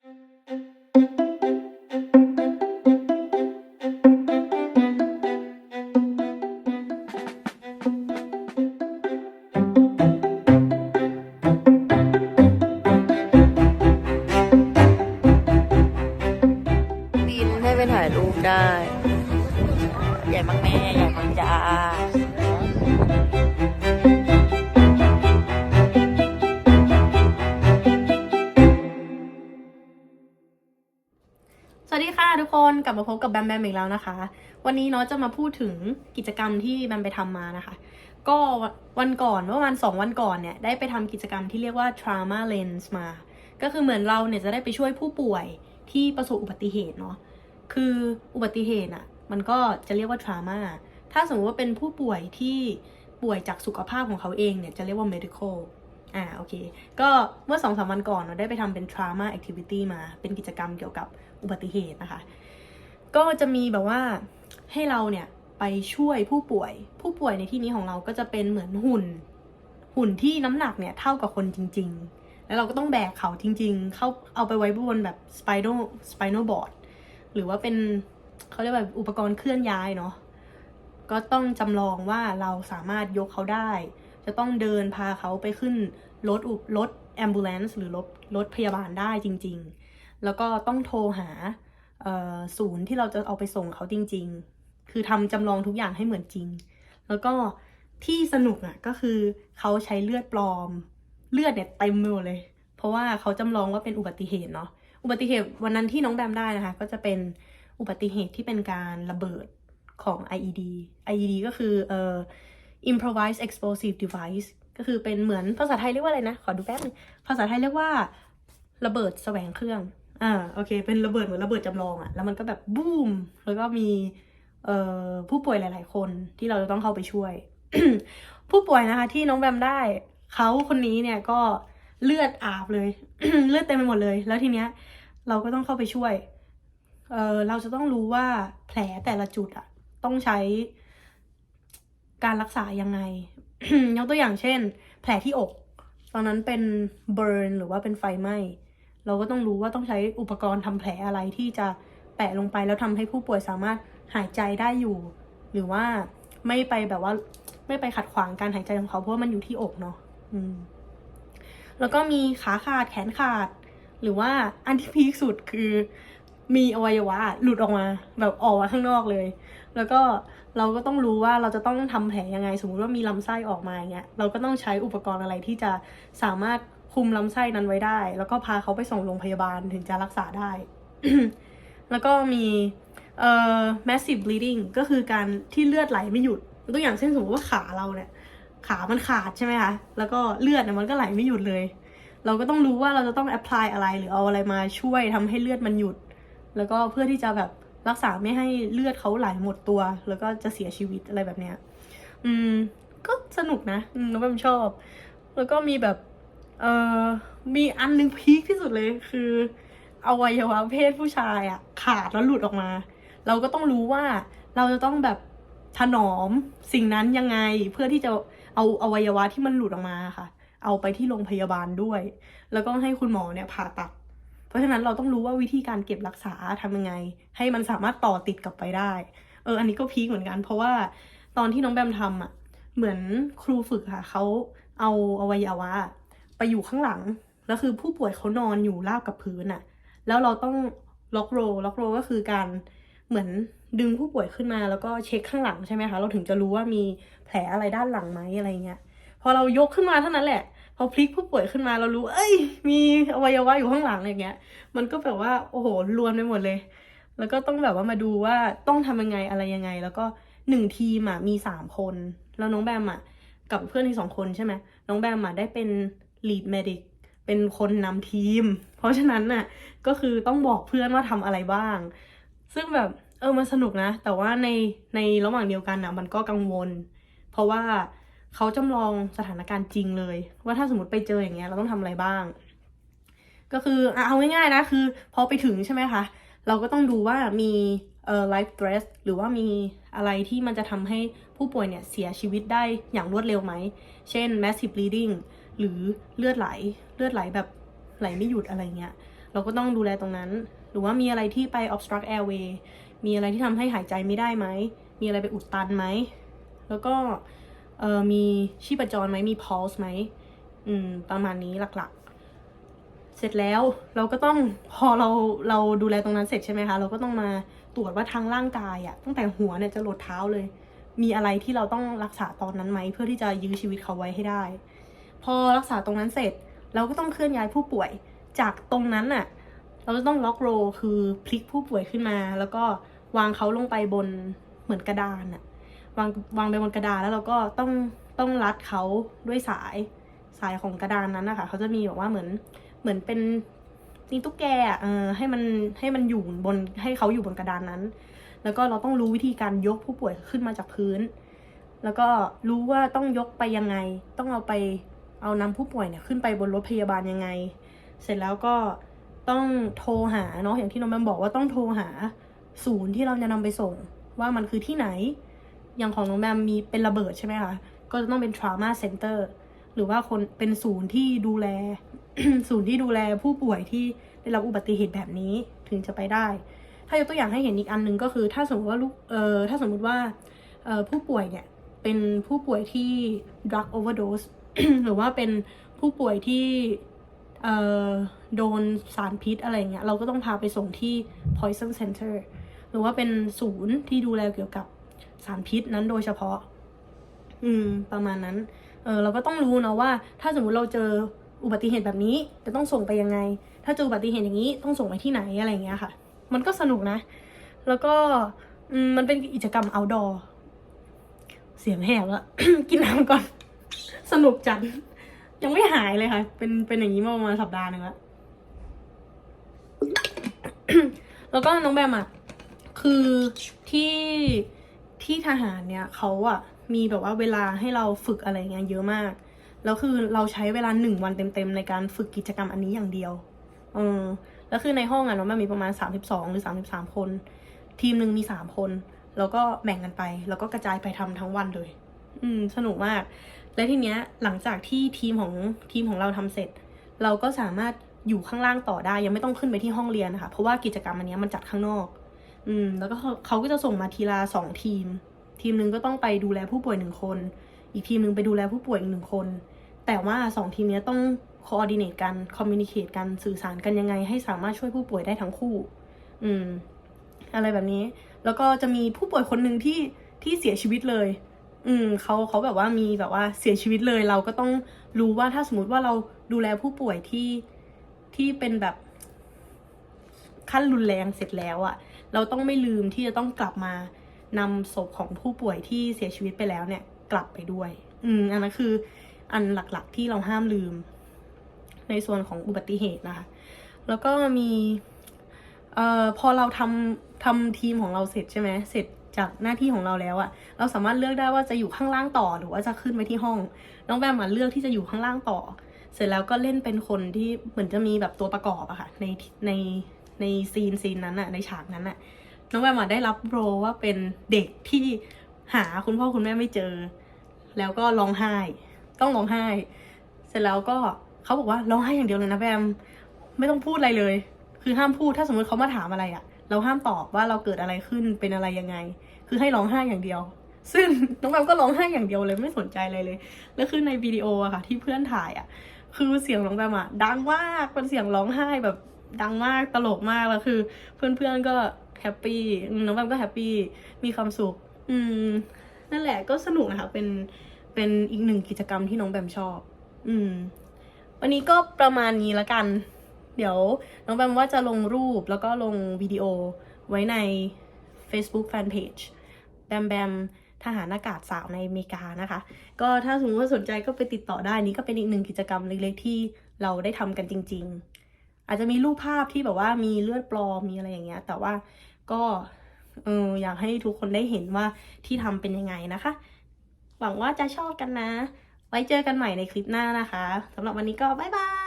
ดินให้ไปถ่ายรูปได้ ใหญ่มากแม่ ใหญ่มากจ้า ค่ะทุกคนกลับมาพบกับแบมแบมอีกแล้วนะคะ วันนี้เนาะจะมาพูดถึงกิจกรรมที่แบมไปทำมานะคะ ก็วันก่อนเมื่อวันสองวันก่อนเนี่ยได้ไปทำกิจกรรมที่เรียกว่า trauma lens มา ก็คือเหมือนเราเนี่ยจะได้ไปช่วยผู้ป่วยที่ประสบอุบัติเหตุเนาะคืออุบัติเหตุอะมันก็จะเรียกว่า trauma ถ้าสมมติว่าเป็นผู้ป่วยที่ป่วยจากสุขภาพของเขาเองเนี่ยจะเรียกว่า medical อ่าโอเค ก็เมื่อสองสามวันก่อนเราได้ไปทำเป็น trauma activity มา เป็นกิจกรรมเกี่ยวกับอุบัติเหตุนะคะ ก็จะมีแบบว่าให้เราเนี่ยไปช่วยผู้ป่วย ผู้ป่วยในที่นี้ของเราก็จะเป็นเหมือนหุ่น หุ่นที่น้ำหนักเนี่ยเท่ากับคนจริง ๆ แล้วเราก็ต้องแบกเขาจริง ๆ เข้าเอาไปไว้บนแบบ spinal spinal board หรือว่าเป็นเขาเรียกว่าอุปกรณ์เคลื่อนย้ายเนาะก็ต้องจำลองว่าเราสามารถยกเขาได้ จะต้องเดินพาเขาไปขึ้นรถอุรถ ambulance หรือรถรถพยาบาลได้จริง ๆ แล้วก็ต้องโทรหา ศูนย์ที่เราจะเอาไปส่งเขาจริง ๆ คือทำจำลองทุกอย่างให้เหมือนจริง แล้วก็ที่สนุกอะก็คือเขาใช้เลือดปลอม เลือดเนี่ยเต็มไปหมดเลย เพราะว่าเขาจำลองว่าเป็นอุบัติเหตุเนาะอุบัติเหตุวันนั้นที่น้องแบมได้นะคะ ก็จะเป็นอุบัติเหตุที่เป็นการระเบิดของ IED IED ก็คือเอ่อ improvised explosive device ก็คือเป็นเหมือนภาษาไทยเรียกว่าอะไรนะ ขอดูแป๊บนึงภาษาไทยเรียกว่าระเบิดแสวงเครื่อง อ่าโอเค เป็นระเบิดเหมือนระเบิดจำลองอะแล้วมันก็แบบบูมแล้วก็มีเอ่อผู้ป่วยหลาย ๆ คนที่เราจะต้องเข้าไปช่วย ผู้ป่วยนะคะ ที่น้องแบมได้เขาคนนี้เนี่ยก็เลือดอาบเลย เลือดเต็มไปหมดเลย แล้วทีเนี้ย เราก็ต้องเข้าไปช่วยเออเราจะต้องรู้ว่าแผลแต่ละจุดอะต้องใช้การรักษายังไง ยกตัวอย่างเช่น แผลที่อก ตอนนั้นเป็นเบิร์นหรือว่าเป็นไฟไหม้ เราก็ต้องรู้ว่าต้องใช้อุปกรณ์ทำแผลอะไรที่จะแปะลงไปแล้วทำให้ผู้ป่วยสามารถหายใจได้อยู่ หรือว่าไม่ไปแบบว่าไม่ไปขัดขวางการหายใจของเขาเพราะว่ามันอยู่ที่อกเนาะอืม แล้วก็มีขาขาดแขนขาด หรือว่าอันที่พีคสุดคือมีอวัยวะหลุดออกมา แบบออกมาข้างนอกเลย แล้วก็เราก็ต้องรู้ว่าเราจะต้องทำแผลยังไง สมมุติว่ามีลำไส้ออกมาอย่างเงี้ยเราก็ต้องใช้อุปกรณ์อะไรที่จะสามารถ คุมลำไส้นั้นไว้ได้ แล้วก็พาเขาไปส่งโรงพยาบาลถึงจะรักษาได้ แล้วก็มีเอ่อ massive bleeding ก็คือการที่เลือดไหลไม่หยุดตัวอย่างเช่นสมมติว่าขาเราเนี่ย ขามันขาดใช่ไหมคะแล้วก็เลือดเนี่ยมันก็ไหลไม่หยุดเลย เราก็ต้องรู้ว่าเราจะต้อง apply อะไรหรือเอาอะไรมาช่วยทำให้เลือดมันหยุด แล้วก็เพื่อที่จะแบบรักษาไม่ให้เลือดเขาไหลหมดตัว แล้วก็จะเสียชีวิตอะไรแบบเนี้ย อืม ก็สนุกนะน้องแบมชอบ แล้วก็มีแบบ เออมีอันนึงพีคที่สุดเลยคืออวัยวะเพศผู้ชายอะขาดแล้วหลุดออกมา เราก็ต้องรู้ว่าเราจะต้องแบบถนอมสิ่งนั้นยังไงเพื่อที่จะเอาอวัยวะที่มันหลุดออกมาค่ะ เอาไปที่โรงพยาบาลด้วย แล้วก็ให้คุณหมอเนี่ยผ่าตัด เพราะฉะนั้นเราต้องรู้ว่าวิธีการเก็บรักษาทำยังไง ให้มันสามารถต่อติดกลับไปได้ เออ อันนี้ก็พีคเหมือนกัน เพราะว่าตอนที่น้องแบมทำอะ เหมือนครูฝึกค่ะเขาเอาอวัยวะ ไปอยู่ข้างหลัง แล้วคือผู้ป่วยเขานอนอยู่ราบกับพื้นอะแล้วเราต้องล็อกโรล็อกโรก็คือการเหมือนดึงผู้ป่วยขึ้นมาแล้วก็เช็คข้างหลังใช่ไหมคะ เราถึงจะรู้ว่ามีแผลอะไรด้านหลังไหมอะไรเงี้ย พอเรายกขึ้นมาเท่านั้นแหละ พอพลิกผู้ป่วยขึ้นมาเรารู้ เอ้ย มีอวัยวะอยู่ข้างหลังอย่างเงี้ย มันก็แบบว่าโอ้โหรวนไปหมดเลย แล้วก็ต้องแบบว่ามาดูว่าต้องทำยังไงอะไรยังไง แล้วก็หนึ่งทีมอะมีสามคน แล้วน้องแบมอะกับเพื่อนที่สองคนใช่ไหมน้องแบมอะได้เป็น lead medic เป็นคนนำทีม เพราะฉะนั้นน่ะก็คือต้องบอกเพื่อนว่าทำอะไรบ้าง ซึ่งแบบเออมันสนุกนะ แต่ว่าในในระหว่างเดียวกันอะมันก็กังวล เพราะว่าเขาจำลองสถานการณ์จริงเลย ว่าถ้าสมมติไปเจออย่างเงี้ยเราต้องทำอะไรบ้าง ก็คือเอาง่ายๆนะคือพอไปถึงใช่ไหมคะเราก็ต้องดูว่ามีเอ่อ life threat หรือว่ามีอะไรที่มันจะทำให้ผู้ป่วยเนี่ยเสียชีวิตได้อย่างรวดเร็วไหม เช่น massive bleeding หรือเลือดไหลเลือดไหลแบบไหลไม่หยุดอะไรเงี้ย เราก็ต้องดูแลตรงนั้น หรือว่ามีอะไรที่ไป obstruct airway มีอะไรที่ทำให้หายใจไม่ได้ไหม มีอะไรไปอุดตันไหม แล้วก็มีชีพจรไหมมี pulse ไหมอืมประมาณนี้หลักๆ เสร็จแล้วเราก็ต้องพอเราเราดูแลตรงนั้นเสร็จใช่ไหมคะ เราก็ต้องมาตรวจว่าทางร่างกายอะตั้งแต่หัวเนี่ยจะหลดเท้าเลย มีอะไรที่เราต้องรักษาตอนนั้นไหม เพื่อที่จะยื้อชีวิตเขาไว้ให้ได้ พอรักษาตรงนั้นเสร็จ เราก็ต้องเคลื่อนย้ายผู้ป่วย จากตรงนั้นน่ะ เราจะต้องล็อกโรคือพลิกผู้ป่วยขึ้นมา แล้วก็วางเขาลงไปบนเหมือนกระดานน่ะวางวางไปบนกระดานแล้วเราก็ต้องต้องรัดเขาด้วยสายสายของกระดานนั้นนะคะเขาจะมีแบบว่าเหมือนเหมือนเป็นตีตุ๊กแกอะเออให้มันให้มันอยู่บนให้เขาอยู่บนกระดานนั้น แล้วก็เราต้องรู้วิธีการยกผู้ป่วยขึ้นมาจากพื้น แล้วก็รู้ว่าต้องยกไปยังไง ต้องเอาไป เอานำผู้ป่วยเนี่ยขึ้นไปบนรถพยาบาลยังไง เสร็จแล้วก็ต้องโทรหาเนาะอย่างที่น้องแบมบอกว่าต้องโทรหาศูนย์ที่เราจะนำไปส่ง ว่ามันคือที่ไหน อย่างของน้องแบมมีเป็นระเบิดใช่ไหมคะก็จะต้องเป็น trauma center หรือว่าคนเป็นศูนย์ที่ดูแล ศูนย์ที่ดูแลผู้ป่วยที่ได้รับอุบัติเหตุแบบนี้ถึงจะไปได้ ถ้ายกตัวอย่างให้เห็นอีกอันหนึ่งก็คือ ถ้าสมมติว่าลูกเอ่อถ้าสมมติว่าเอ่อผู้ป่วยเนี่ย เป็นผู้ป่วยที่ drug overdose หรือว่าเป็นผู้ป่วยที่เอ่อโดนสารพิษอะไรเงี้ย เราก็ต้องพาไปส่งที่ poison center หรือว่าเป็นศูนย์ที่ดูแลเกี่ยวกับสารพิษนั้นโดยเฉพาะ อืม ประมาณนั้น เออเราก็ต้องรู้นะว่า ถ้าสมมติเราเจออุบัติเหตุแบบนี้จะต้องส่งไปยังไง ถ้าเจออุบัติเหตุอย่างนี้ต้องส่งไปที่ไหนอะไรเงี้ยค่ะ มันก็สนุกนะ แล้วก็อืมมันเป็นกิจกรรม outdoor เสียงแหบแล้ว กินน้ำก่อน สนุกจัด ยังไม่หายเลยค่ะ เป็นเป็นอย่างนี้มาประมาณสัปดาห์หนึ่งแล้ว แล้วก็น้องแบมอะ คือที่ที่ทหารเนี่ยเขาอะ มีแบบว่าเวลาให้เราฝึกอะไรเงี้ยเยอะมาก แล้วคือเราใช้เวลาหนึ่งวันเต็มๆในการฝึกกิจกรรมอันนี้อย่างเดียว เออ แล้วคือในห้องอะน้องแบมมีประมาณสามสิบสองหรือสามสิบสามคน ทีมหนึ่งมีสามคน แล้วก็แบ่งกันไป แล้วก็กระจายไปทำทั้งวันเลย อืม สนุกมาก และทีเนี้ยหลังจากที่ทีมของทีมของเราทำเสร็จ เราก็สามารถอยู่ข้างล่างต่อได้ ยังไม่ต้องขึ้นไปที่ห้องเรียนนะคะเพราะว่ากิจกรรมอันเนี้ยมันจัดข้างนอก อืม แล้วก็เขาก็จะส่งมาทีละสองทีม ทีมหนึ่งก็ต้องไปดูแลผู้ป่วยหนึ่งคน อีกทีมหนึ่งไปดูแลผู้ป่วยอีกหนึ่งคน แต่ว่าสองทีมเนี้ยต้อง coordinate กัน communicate กันสื่อสารกันยังไง ให้สามารถช่วยผู้ป่วยได้ทั้งคู่ อืม อะไรแบบนี้ แล้วก็จะมีผู้ป่วยคนหนึ่งที่ที่เสียชีวิตเลย อืมเขาเขาแบบว่ามีแบบว่าเสียชีวิตเลย เราก็ต้องรู้ว่าถ้าสมมติว่าเราดูแลผู้ป่วยที่ที่เป็นแบบขั้นรุนแรงเสร็จแล้วอะเราต้องไม่ลืมที่จะต้องกลับมานำศพของผู้ป่วยที่เสียชีวิตไปแล้วเนี่ย กลับไปด้วย อืมอันนั้นคือ อันหลักๆที่เราห้ามลืม ในส่วนของอุบัติเหตุนะคะ แล้วก็มีเอ่อพอเราทำ ทำทีมของเราเสร็จใช่ไหมเสร็จจากหน้าที่ของเราแล้วอะเราสามารถเลือกได้ว่าจะอยู่ข้างล่างต่อหรือว่าจะขึ้นไปที่ห้อง น้องแบมมาเลือกที่จะอยู่ข้างล่างต่อ เสร็จแล้วก็เล่นเป็นคนที่เหมือนจะมีแบบตัวประกอบอะค่ะในในในซีนซีนนั้นอะในฉากนั้นอะน้องแบมมาได้รับโรว่าเป็นเด็กที่หาคุณพ่อคุณแม่ไม่เจอ แล้วก็ร้องไห้ ต้องร้องไห้ เสร็จแล้วก็เขาบอกว่าร้องไห้อย่างเดียวเลยนะแบมไม่ต้องพูดอะไรเลย คือห้ามพูดถ้าสมมติเขามาถามอะไรอะ่ะ เราห้ามตอบว่าเราเกิดอะไรขึ้นเป็นอะไรยังไง คือให้ร้องไห้อย่างเดียว ซึ่งน้องแบมก็ร้องไห้อย่างเดียวเลยไม่สนใจอะไรเลย แล้วคือในวิดีโออะค่ะ ที่เพื่อนถ่ายอะคือเสียงน้องแบมอะดังมากเป็นเสียงร้องไห้แบบดังมากตลกมากแล้วคือ เพื่อนๆก็แฮปปี้น้องแบมก็แฮปปี้มีความสุข อืม นั่นแหละก็สนุกนะคะเป็นเป็นอีกหนึ่งกิจกรรมที่น้องแบมชอบ อืม วันนี้ก็ประมาณนี้ละกัน เดี๋ยวน้องแบมว่าจะลงรูปแล้วก็ลงวิดีโอไว้ใน Facebook Fanpage แบมแบมทหารอากาศสาวในอเมริกานะคะ ก็ถ้าสมมติว่าสนใจก็ไปติดต่อได้นี่ก็เป็นอีกหนึ่งกิจกรรมเล็กๆที่เราได้ทำกันจริง ๆ อาจจะมีรูปภาพที่แบบว่ามีเลือดปลอมมีอะไรอย่างเงี้ย แต่ว่าก็เอออยากให้ทุกคนได้เห็นว่าที่ทำเป็นยังไงนะคะ หวังว่าจะชอบกันนะ ไว้เจอกันใหม่ในคลิปหน้านะคะสำหรับวันนี้ก็บ๊ายบาย